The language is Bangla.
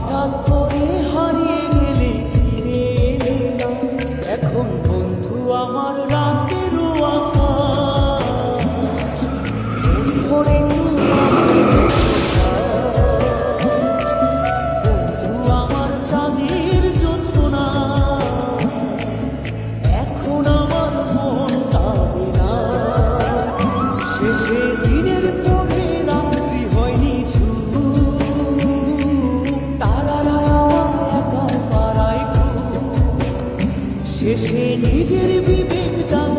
হঠাৎ করে হারিয়ে গেলে এখন বন্ধু আমার শেষে নিজের বিবেক দাম